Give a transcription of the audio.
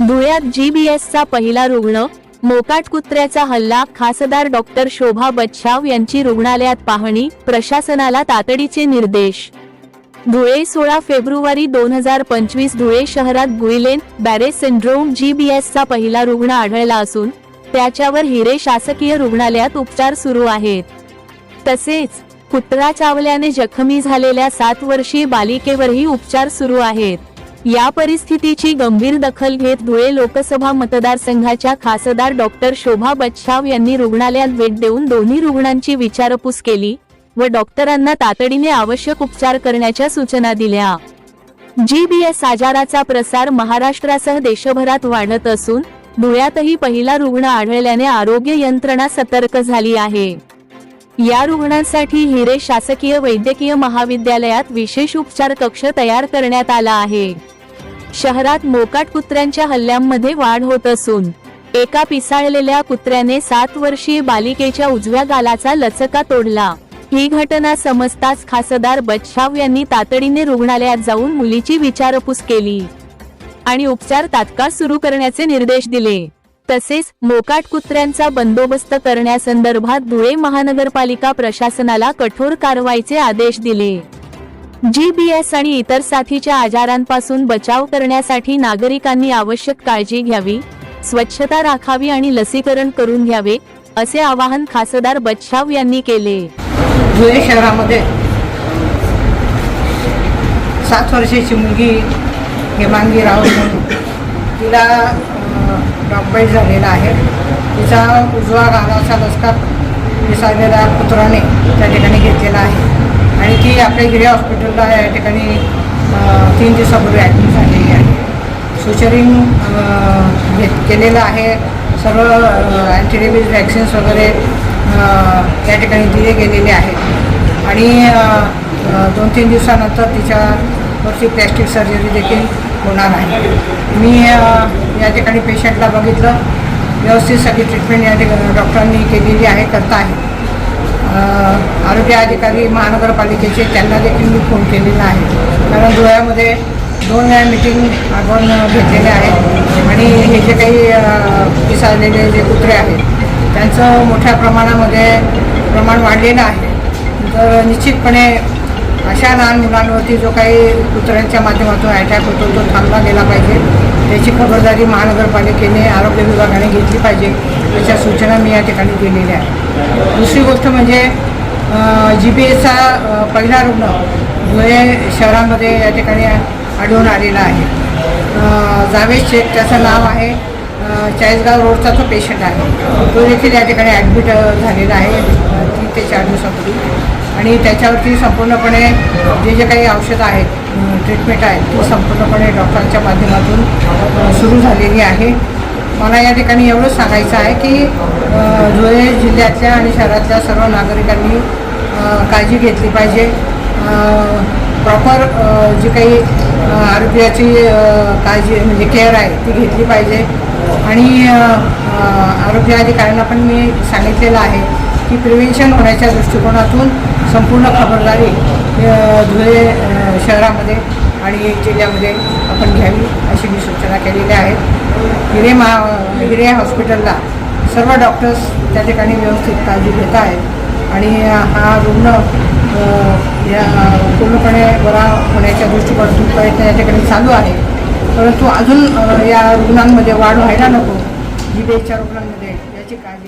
धुळ्यात जीबीएसचा पहिला रुग्ण मोकाट कुत्र्याचा हल्ला खासदार डॉक्टर शोभा बच्छाव यांची रुग्णालयात पाहणी प्रशासनाला तातडीचे निर्देश. धुळे सोळा फेब्रुवारी दोन हजार पंचवीस धुळे शहरात गुईलेन बॅरे सिंड्रोम जीबीएसचा पहिला रुग्ण आढळला असून त्याच्यावर हिरे शासकीय रुग्णालयात उपचार सुरू आहेत. तसेच कुत्रा चावल्याने जखमी झालेल्या सात वर्षीय बालिकेवरही उपचार सुरू आहेत. या परिस्थितीची गंभीर दखल घेत धुळे लोकसभा मतदारसंघाच्या खासदार डॉक्टर शोभा बच्छाव यांनी रुग्णालयात भेट देऊन दोन्ही रुग्णांची विचारपूस केली व डॉक्टरांना तातडीने आवश्यक उपचार करण्याच्या सूचना दिल्या. जीबीएस आजाराचा प्रसार महाराष्ट्रासह देशभरात वाढत असून धुळ्यातही पहिला रुग्ण आढळल्याने आरोग्य यंत्रणा सतर्क झाली आहे. या रुग्णांसाठी हिरे शासकीय वैद्यकीय महाविद्यालयात विशेष उपचार कक्ष तयार करण्यात आला आहे. शहरात मोकाट कुत्र्यांच्या हल्ल्यांमध्ये वाढ होत असून एका पिसाळलेल्या कुत्र्याने सात वर्षीय बालिकेच्या उजव्या गालाचा लचका तोडला. ही घटना समजताच खासदार बच्छाव यांनी तातडीने रुग्णालयात जाऊन मुलीची विचारपूस केली आणि उपचार तात्काळ सुरू करण्याचे निर्देश दिले. तसेच मोकाट कुत्र्यांचा बंदोबस्त करण्यासंदर्भात धुळे महानगरपालिका प्रशासनाला कठोर कारवाईचे आदेश दिले. जीबीएस आणि इतर साथीच्या आजारांपासून बचाव करण्यासाठी नागरिकांनी आवश्यक काळजी घ्यावी स्वच्छता राखावी आणि लसीकरण करून घ्यावे असे आवाहन खासदार बच्छाव यांनी केले. धुळे शहरामध्ये सात वर्षाची मुलगी हेमांगी राव तिला डॉकबाईट झालेला आहे. तिचा उजवा गालाचा लसका विसरलेल्या पुत्राने त्या ठिकाणी घेतलेला आहे. आणि ती आपल्या गिरे हॉस्पिटलला या ठिकाणी तीन दिवसापूर्वी ॲडमिट झालेली आहे. सुचरिंग घेत केलेलं आहे. सर्व अँटीरेबीज वॅक्सिन्स वगैरे या ठिकाणी दिले गेलेले आहेत. आणि दोन तीन दिवसानंतर तिच्यावरची प्लॅस्टिक सर्जरी देखील होणार आहे. मी या ठिकाणी पेशंटला बघितलं. व्यवस्थित सगळी ट्रीटमेंट या ठिकाणी डॉक्टरांनी केलेली आहे करता आहे. आरोग्य अधिकारी महानगरपालिकेचे त्यांना देखील मी फोन केलेला आहे. कारण धुळ्यामध्ये दोन वेळा मिटिंग आपण घेतलेले आहेत. आणि हे जे काही अ, पिसाळलेले जे कुत्रे आहेत त्यांचं मोठ्या प्रमाणामध्ये प्रमाण वाढलेलं आहे. तर निश्चितपणे अशा लहान मुलांवरती जो काही कुत्र्यांच्या माध्यमातून अटॅक होतो तो थांबला गेला पाहिजे. त्याची खबरदारी महानगरपालिकेने आरोग्य विभागाने घेतली पाहिजे. अशा सूचना मी या ठिकाणी दिलेल्या आहेत. दुसरी गोष्ट म्हणजे जी बी एसचा पहिला रुग्ण धुळे शहरामध्ये या ठिकाणी आढळून आलेला आहे. जावेद शेख त्याचं नाव आहे. चाळीसगाव रोडचा तो पेशंट आहे. तो देखील या ठिकाणी ॲडमिट झालेला आहे तीन ते चार दिवसापूर्वी. आणि त्याच्यावरती संपूर्णपणे जे जे काही औषधं आहेत ट्रीटमेंट आहेत ती संपूर्णपणे डॉक्टरांच्या माध्यमातून सुरू झालेली आहे. मला या ठिकाणी एवढंच सांगायचं आहे की धुळे जिल्ह्यातल्या आणि शहरातल्या सर्व नागरिकांनी काळजी घेतली पाहिजे. प्रॉपर जी काही आरोग्याची काळजी म्हणजे केअर आहे ती घेतली पाहिजे. आणि आरोग्य अधिकाऱ्यांना पण मी सांगितलेलं आहे की प्रिव्हेन्शन होण्याच्या दृष्टिकोनातून संपूर्ण खबरदारी धुळे शहरामध्ये आणि जिल्ह्यामध्ये आपण घ्यावी अशी मी सूचना केलेल्या आहेत. हिरे मा हिरे हॉस्पिटलला सर्व डॉक्टर्स त्या ठिकाणी व्यवस्थित काळजी घेत आहेत. आणि हा रुग्ण या पूर्णपणे बरा होण्याच्या दृष्टिकोनातून प्रयत्न या ठिकाणी चालू आहे. परंतु अजून या रुग्णांमध्ये वाढ व्हायला नको. जी बेच्या रुग्णांमध्ये याची काळजी